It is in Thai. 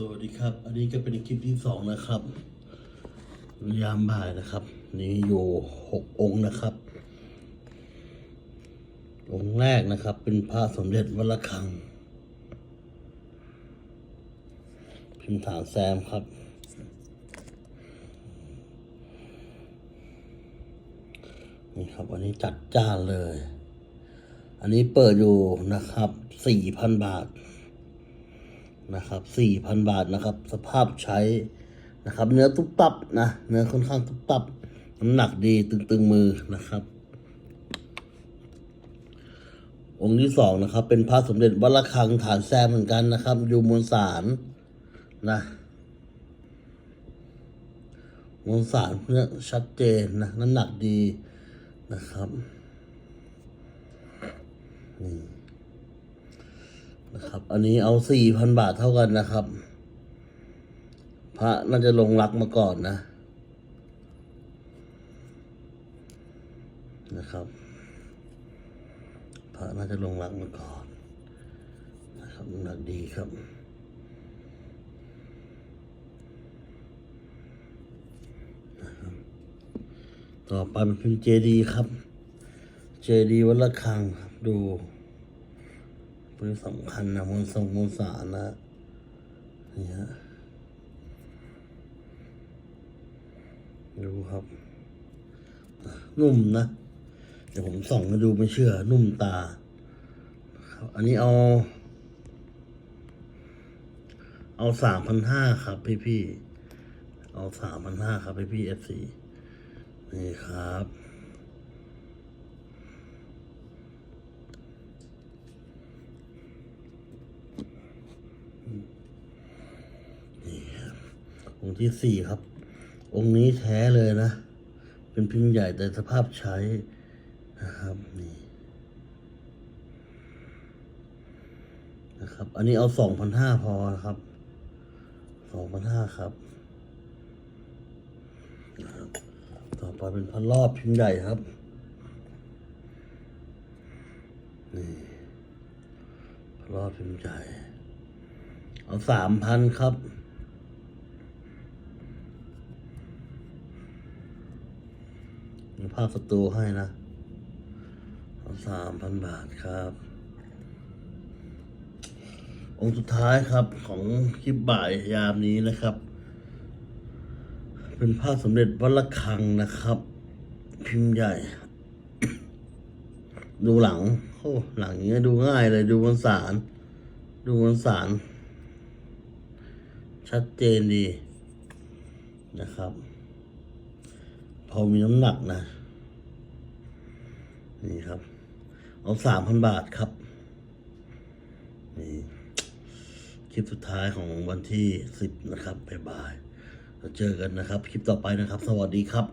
สวัสดีครับ อันนี้ก็เป็นคลิปที่สองนะครับ ยามบ่ายนะครับ นี่อยู่หกองค์นะครับ องค์แรกนะครับ เป็นพระสมเด็จวัดระฆัง พิมพ์ฐานแซมครับ นี่ครับ อันนี้จัดจ้านเลย อันนี้เปิดอยู่นะครับสี่พันบาท นะครับสี่พันบาทนะครับ สภาพใช้นะครับ เนื้อตุ๊บตับนะเนื้อค่อนข้างตุ๊บตับน้ำหนักดีตึงๆมือนะครับ องค์ที่สองนะครับ เป็นพระสมเด็จวัดระฆังฐานแซมเหมือนกันนะครับ อยู่มวลสารนะมวลสารเนื้อชัดเจนนะน้ำหนักดีนะครับนี่ อันนี้เอาสี่พันบาทเท่ากันนะครับ พระน่าจะลงรักมาก่อนนะ นะครับ พระน่าจะลงรักมาก่อน นะครับหนักดีครับต่อไปเป็นพิมพ์เจดีครับ เจดีวัดระฆังครับดู เป็นสำคัญนะมวลทรงมวลสารนะนี่ฮะดูครับ นุ่มนะ เดี๋ยวผมส่องมาดูไม่เชื่อ นุ่มตาครับอันนี้เอา เอาสามพันห้าครับพี่พี่ เอาสามพันห้าครับพี่พี่เอฟซีนี่ครับ องค์ที่สี่ครับ องค์นี้แท้เลยนะ เป็นพิมพ์ใหญ่แต่สภาพใช้นะครับนี่นะครับ อันนี้เอาสองพันห้าพอนะครับสองพันห้าครับ ต่อไปเป็นพันรอบพิมพ์ใหญ่ครับนี่พันรอบพิมพ์ใหญ่เอาสามพันครับ ภาพสตูให้นะสามพันบาทครับ องค์สุดท้ายครับของคลิปบ่ายยามนี้นะครับ เป็นภาพสมเด็จวัดระฆังนะครับ พิมพ์ใหญ่ ดูหลังโอ้หลังอย่างเงี้ยดูง่ายเลยดูบนสารดูบนสารชัดเจนดีนะครับ พอมีน้ำหนักนะ นี่ครับ เอาสามพันบาทครับ นี่ คลิปสุดท้ายของวันที่สิบนะครับบ๊ายบายเราเจอกันนะครับ คลิปต่อไปนะครับ สวัสดีครับ